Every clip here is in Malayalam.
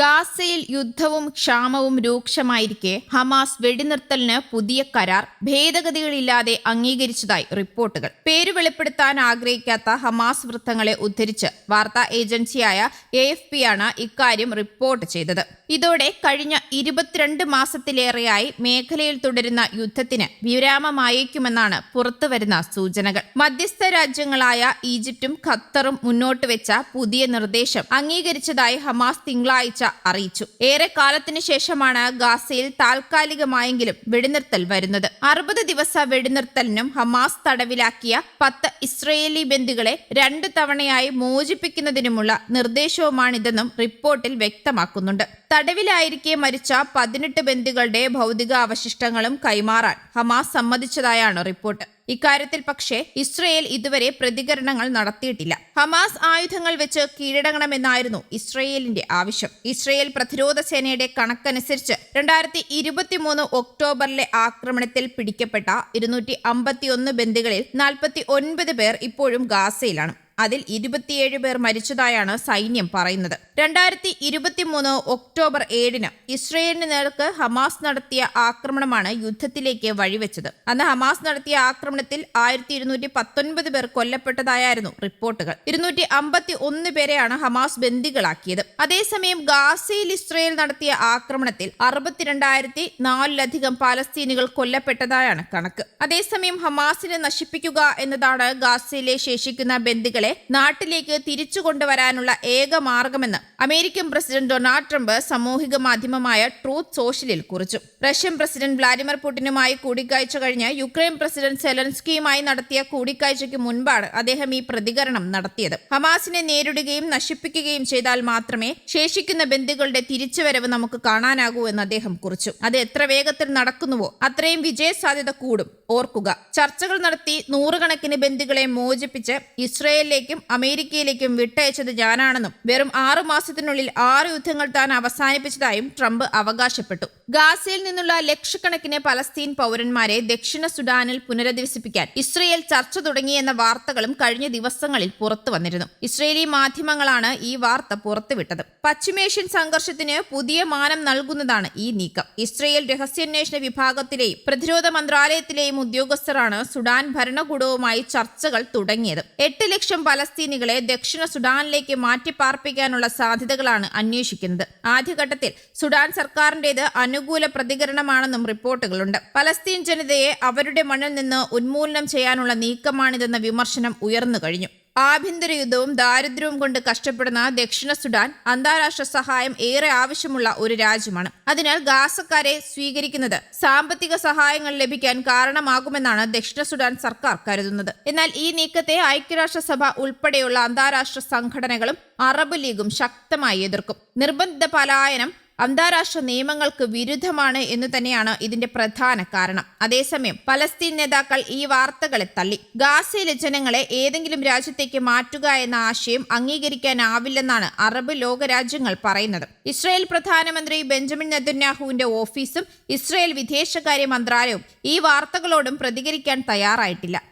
ഗാസയിൽ യുദ്ധവും ക്ഷാമവും രൂക്ഷമായിരിക്കെ ഹമാസ് വെടിനിർത്തലിന് പുതിയ കരാർ ഭേദഗതികളില്ലാതെ അംഗീകരിച്ചതായി റിപ്പോർട്ടുകൾ. പേര് വെളിപ്പെടുത്താൻ ആഗ്രഹിക്കാത്ത ഹമാസ് വൃത്തങ്ങളെ ഉദ്ധരിച്ച് വാർത്താ ഏജൻസിയായ എ എഫ് പി ആണ് ഇക്കാര്യം റിപ്പോർട്ട് ചെയ്തത്. ഇതോടെ കഴിഞ്ഞ ഇരുപത്തിരണ്ട് മാസത്തിലേറെയായി മേഖലയിൽ തുടരുന്ന യുദ്ധത്തിന് വിരാമമായേക്കുമെന്നാണ് പുറത്തുവരുന്ന സൂചനകൾ. മധ്യസ്ഥ രാജ്യങ്ങളായ ഈജിപ്തും ഖത്തറും മുന്നോട്ട് വെച്ച പുതിയ നിർദ്ദേശം അംഗീകരിച്ചതായി ഹമാസ് തിങ്കളാഴ്ച അറിയിച്ചു. ഏറെ കാലത്തിനു ശേഷമാണ് ഗാസയിൽ താൽക്കാലികമായെങ്കിലും വെടിനിർത്തൽ വരുന്നത്. അറുപത് ദിവസ വെടിനിർത്തലിനും ഹമാസ് തടവിലാക്കിയ പത്ത് ഇസ്രയേലി ബന്ദികളെ രണ്ട് തവണയായി മോചിപ്പിക്കുന്നതിനുമുള്ള നിർദ്ദേശവുമാണിതെന്നും റിപ്പോർട്ടിൽ വ്യക്തമാക്കുന്നുണ്ട്. തടവിലായിരിക്കെ മരിച്ച പതിനെട്ട് ബന്ദികളുടെ ഭൗതികാവശിഷ്ടങ്ങളും കൈമാറാൻ ഹമാസ് സമ്മതിച്ചതായാണ് റിപ്പോർട്ട്. ഇക്കാര്യത്തിൽ പക്ഷേ ഇസ്രയേൽ ഇതുവരെ പ്രതികരണങ്ങൾ നടത്തിയിട്ടില്ല. ഹമാസ് ആയുധങ്ങൾ വെച്ച് കീഴടങ്ങണമെന്നായിരുന്നു ഇസ്രയേലിന്റെ ആവശ്യം. ഇസ്രയേൽ പ്രതിരോധ സേനയുടെ കണക്കനുസരിച്ച് രണ്ടായിരത്തി ഇരുപത്തിമൂന്ന് ഒക്ടോബറിലെ ആക്രമണത്തിൽ പിടിക്കപ്പെട്ട ഇരുന്നൂറ്റി അമ്പത്തിയൊന്ന് ബന്ദികളിൽ നാൽപ്പത്തി ഒൻപത് പേർ ഇപ്പോഴും ഗാസയിലാണ്. അതിൽ ഇരുപത്തിയേഴ് പേർ മരിച്ചതായാണ് സൈന്യം പറയുന്നത്. രണ്ടായിരത്തി ഇരുപത്തിമൂന്ന് ഒക്ടോബർ ഏഴിന് ഇസ്രയേലിന് നേർക്ക് ഹമാസ് നടത്തിയ ആക്രമണമാണ് യുദ്ധത്തിലേക്ക് വഴിവെച്ചത്. അന്ന് ഹമാസ് നടത്തിയ ആക്രമണത്തിൽ ആയിരത്തി ഇരുന്നൂറ്റി പത്തൊൻപത് പേർ കൊല്ലപ്പെട്ടതായിരുന്നു റിപ്പോർട്ടുകൾ. ഇരുന്നൂറ്റി അമ്പത്തി ഒന്ന് പേരെയാണ് ഹമാസ് ബന്ദികളാക്കിയത്. അതേസമയം ഗാസയിൽ ഇസ്രയേൽ നടത്തിയ ആക്രമണത്തിൽ അറുപത്തിരണ്ടായിരത്തി നാലിലധികം പാലസ്തീനുകൾ കൊല്ലപ്പെട്ടതായാണ് കണക്ക്. അതേസമയം ഹമാസിനെ നശിപ്പിക്കുക എന്നതാണ് ഗാസയിലെ ശേഷിക്കുന്ന ബന്ദികളെ നാട്ടിലേക്ക് തിരിച്ചു കൊണ്ടുവരാനുള്ള ഏക മാർഗമെന്ന് അമേരിക്കൻ പ്രസിഡന്റ് ഡൊണാൾഡ് ട്രംപ് സാമൂഹിക മാധ്യമമായ ട്രൂത്ത് സോഷ്യലിൽ കുറിച്ചു. റഷ്യൻ പ്രസിഡന്റ് വ്ളാഡിമിർ പുടിനുമായി കൂടിക്കാഴ്ച കഴിഞ്ഞ് യുക്രൈൻ പ്രസിഡന്റ് സെലൻസ്കിയുമായി നടത്തിയ കൂടിക്കാഴ്ചയ്ക്ക് മുൻപാണ് അദ്ദേഹം ഈ പ്രതികരണം നടത്തിയത്. ഹമാസിനെ നേരിടുകയും നശിപ്പിക്കുകയും ചെയ്താൽ മാത്രമേ ശേഷിക്കുന്ന ബന്ധുക്കളുടെ തിരിച്ചുവരവ് നമുക്ക് കാണാനാകൂ എന്ന് അദ്ദേഹം കുറിച്ചു. അത് എത്ര വേഗത്തിൽ നടക്കുന്നുവോ അത്രയും വിജയ സാധ്യത കൂടും. ഓർക്കുക ചർച്ചകൾ നടത്തി നൂറുകണക്കിന് ബന്ധുക്കളെ മോചിപ്പിച്ച് ഇസ്രയേലിലേക്കും അമേരിക്കയിലേക്കും വിട്ടയച്ചത് ഞാനാണെന്നും വെറും ആറു മാസത്തിനുള്ളിൽ ആറ് യുദ്ധങ്ങൾ താൻ അവസാനിപ്പിച്ചതായും ട്രംപ് അവകാശപ്പെട്ടു. ഗാസയിൽ നിന്നുള്ള ലക്ഷക്കണക്കിന് പലസ്തീൻ പൗരന്മാരെ ദക്ഷിണ സുഡാനിൽ പുനരധിവസിപ്പിക്കാൻ ഇസ്രയേൽ ചർച്ച തുടങ്ങിയെന്ന വാർത്തകളും കഴിഞ്ഞ ദിവസങ്ങളിൽ പുറത്തു വന്നിരുന്നു. ഇസ്രയേലി മാധ്യമങ്ങളാണ് ഈ വാർത്ത പുറത്തുവിട്ടത്. പശ്ചിമേഷ്യൻ സംഘർഷത്തിന് പുതിയ മാനം നൽകുന്നതാണ് ഈ നീക്കം. ഇസ്രയേൽ രഹസ്യാന്വേഷണ വിഭാഗത്തിലെയും പ്രതിരോധ മന്ത്രാലയത്തിലെയും ഉദ്യോഗസ്ഥരാണ് സുഡാൻ ഭരണകൂടവുമായി ചർച്ചകൾ തുടങ്ങിയത്. എട്ട് ലക്ഷം പലസ്തീനികളെ ദക്ഷിണ സുഡാനിലേക്ക് മാറ്റിപ്പാർപ്പിക്കാനുള്ള സാധ്യതകളാണ് അന്വേഷിക്കുന്നത്. ആദ്യഘട്ടത്തിൽ സുഡാൻ സർക്കാരിന്റേത് അനുകൂല പ്രതികരണമാണെന്നും റിപ്പോർട്ടുകളുണ്ട്. പലസ്തീൻ ജനതയെ അവരുടെ മണ്ണിൽ നിന്ന് ഉന്മൂലനം ചെയ്യാനുള്ള നീക്കമാണിതെന്ന വിമർശനം ഉയർന്നു കഴിഞ്ഞു. ആഭ്യന്തര യുദ്ധവും ദാരിദ്ര്യവും കൊണ്ട് കഷ്ടപ്പെടുന്ന ദക്ഷിണ സുഡാൻ അന്താരാഷ്ട്ര സഹായം ഏറെ ആവശ്യമുള്ള ഒരു രാജ്യമാണ്. അതിനാൽ ഗാസക്കാരെ സ്വീകരിക്കുന്നത് സാമ്പത്തിക സഹായങ്ങൾ ലഭിക്കാൻ കാരണമാകുമെന്നാണ് ദക്ഷിണ സുഡാൻ സർക്കാർ കരുതുന്നത്. എന്നാൽ ഈ നീക്കത്തെ ഐക്യരാഷ്ട്രസഭ ഉൾപ്പെടെയുള്ള അന്താരാഷ്ട്ര സംഘടനകളും അറബ് ലീഗും ശക്തമായി എതിർക്കും. നിർബന്ധിത പലായനം അന്താരാഷ്ട്ര നിയമങ്ങൾക്ക് വിരുദ്ധമാണ് എന്ന് തന്നെയാണ് ഇതിന്റെ പ്രധാന കാരണം. അതേസമയം പലസ്തീൻ നേതാക്കൾ ഈ വാർത്തകളെ തള്ളി. ഗാസയിലെ ജനങ്ങളെ ഏതെങ്കിലും രാജ്യത്തേക്ക് മാറ്റുക എന്ന ആശയം അംഗീകരിക്കാനാവില്ലെന്നാണ് അറബ് ലോകരാജ്യങ്ങൾ പറയുന്നത്. ഇസ്രായേൽ പ്രധാനമന്ത്രി ബെഞ്ചമിൻ നെതന്യാഹുവിന്റെ ഓഫീസും ഇസ്രായേൽ വിദേശകാര്യ മന്ത്രാലയവും ഈ വാർത്തകളോടും പ്രതികരിക്കാൻ തയ്യാറായിട്ടില്ല.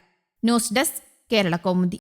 News desk Kerala Kaumudi.